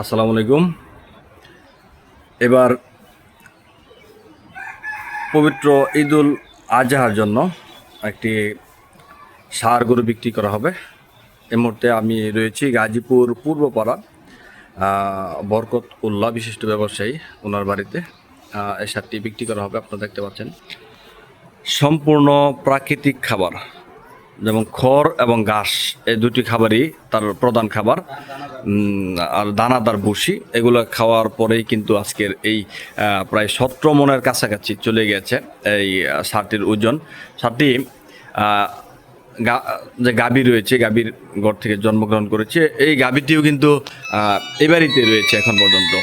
আসসালামু আলাইকুম। এবার পবিত্র ঈদুল আজহার জন্য একটি সার গরু বিক্রি করা হবে। এই মুহূর্তে আমি রয়েছি গাজীপুর পূর্বপাড়া বরকত উল্লাহ বিশিষ্ট ব্যবসায়ী, ওনার বাড়িতে। এই সারটি বিক্রি করা হবে, আপনারা দেখতে পাচ্ছেন। সম্পূর্ণ প্রাকৃতিক খাবার। যেমন খড় এবং ঘাস, এই দুটি খাবারই তার প্রধান খাবার। আর দানাদার ভুসি, এগুলো খাওয়ার পরেই কিন্তু আজকের এই প্রায় সতেরো মনের কাছাকাছি চলে গেছে এই সারটির ওজন। সারটি গা- যে গাভী রয়েছে গাভীর ঘর থেকে জন্মগ্রহণ করেছে, এই গাভীটিও কিন্তু এই বাড়িতে রয়েছে এখন পর্যন্ত।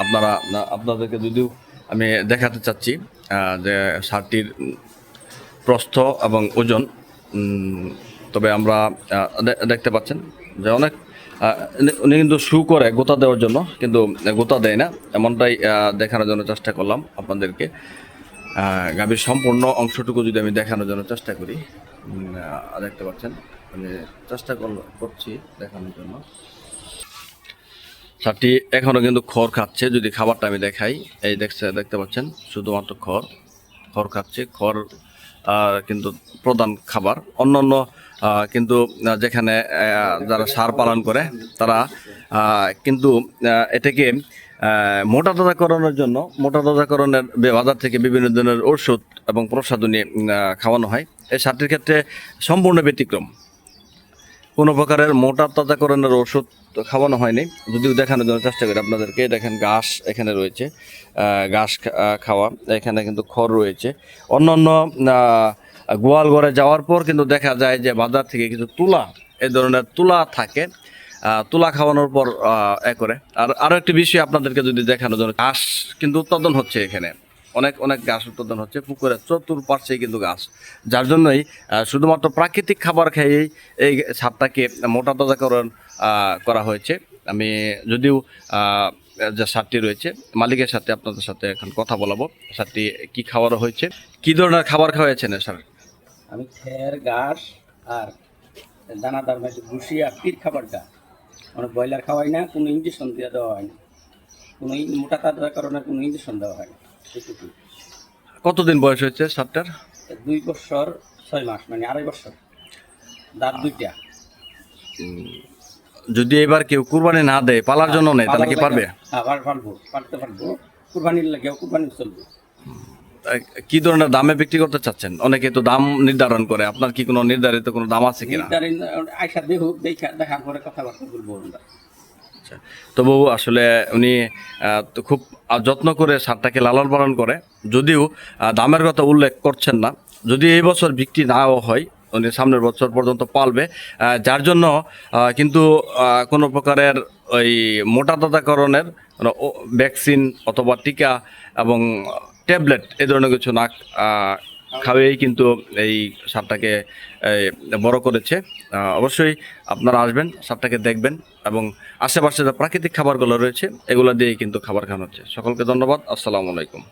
আপনারা, আপনাদেরকে যদিও আমি দেখাতে চাচ্ছি যে সারটির প্রস্থ এবং ওজন তবে আমরা দেখতে পাচ্ছেন যে অনেক উনি- কিন্তু শু করে গোতা দেওয়ার জন্য, কিন্তু গোতা দেয় না। এমনটাই দেখানোর জন্য চেষ্টা করলাম আপনাদেরকে। গাভীর সম্পূর্ণ অংশটুকু যদি আমি দেখানোর জন্য চেষ্টা করি দেখতে পাচ্ছেন, আমি চেষ্টা করছি দেখানোর জন্য। সারটি এখনও কিন্তু খড় খাচ্ছে, যদি খাবারটা আমি দেখাই, এই দেখছে, দেখতে পাচ্ছেন, শুধুমাত্র খড়। খড় খাচ্ছে খড় কিন্তু প্রধান খাবার। অন্যান্য কিন্তু যেখানে যারা সার পালন করে তারা কিন্তু এটাকে মোটা তাজাকরণের জন্য মোটা তাজাকরণের বাজার থেকে বিভিন্ন ধরনের ওষুধ এবং প্রসাধনী উম, খাওয়ানো হয়। এই সারটির ক্ষেত্রে সম্পূর্ণ ব্যতিক্রম। কোনো প্রকারের তাজাকরণের ওষুধ খাওয়ানো হয়নি। যদিও দেখানোর জন্য চেষ্টা করি আপনাদেরকে। দেখেন ঘাস এখানে রয়েছে ঘাস খাওয়া। এখানে কিন্তু খড় রয়েছে। অন্যান্য গোয়াল ঘরে যাওয়ার পর কিন্তু দেখা যায় যে বাজার থেকে কিছু তুলা এই ধরনের তুলা থাকে। তুলা খাওয়ানোর পর এ করে। আর আরও একটি বিষয় আপনাদেরকে যদি দেখানোর জন্য, ঘাস কিন্তু উৎপাদন হচ্ছে এখানে। অনেক অনেক গাছ উৎপাদন হচ্ছে, পুকুরের চতুর্পার্শ্বেই কিন্তু গাছ। যার জন্যই শুধুমাত্র প্রাকৃতিক খাবার খেয়েই এই সারটাকে মোটা তাজাকরণ করা হয়েছে। আমি যদিও যে সারটি রয়েছে, মালিকের সাথে আপনাদের সাথে এখন কথা বলাবো, সারটি কি খাওয়ানো হয়েছে, কি ধরনের খাবার খাওয়াইছেন স্যার আমি খের, ঘাস আর দানাদার মাঝে ভুসি আর পির খাবারটা মানে ব্রয়লার খাওয়াই না, কোনো ইঞ্জেকশন দিয়ে দেওয়া হয় না। কোনো মোটা তাজার কারণে কোনো ইঞ্জেকশন দেওয়া হয় না। কতদিন বয়স হয়েছে সারটার দুই বছর ছয় মাস মানে আড়াই বছর। দাঁত দুইটা। যদি এবার কেউ কুরবানি না দেয় পালার জন্য নেই তাহলে কি পারবে? পারব পারতে পারব। কুরবানির লাগেও কুরবানি চলবে। কি ধরনের দামে বিক্রি করতে চাচ্ছেন? অনেকে তো দাম নির্ধারণ করে আপনার কি কোনো নির্ধারিত কোনো দাম আছে কিনা? আয়সা দেখুক দেখা দেখার পরে কথাবার্তা বলব আমরা। আচ্ছা। তবু আসলে উনি খুব যত্ন করে সারটাকে লালন পালন করে। যদিও দামের কথা উল্লেখ করছেন না। যদি এই বছর বিক্রি নাও হয়, উনি সামনের বছর পর্যন্ত পালবে। যার জন্য কিন্তু কোনো প্রকারের ওই মোটা তাজাকরণের ভ্যাকসিন অথবা টিকা এবং ট্যাবলেট এই ধরনের কিছু না খাওয়াই কিন্তু এই সাপটাকে বড় করেছে। অবশ্যই আপনারা আসবেন, সাপটাকে দেখবেন এবং আশেপাশে যে প্রাকৃতিক খাবারগুলো রয়েছে, এগুলো দিয়েই কিন্তু খাবার খাওয়ানো হচ্ছে। সকলকে ধন্যবাদ। আসসালামু আলাইকুম।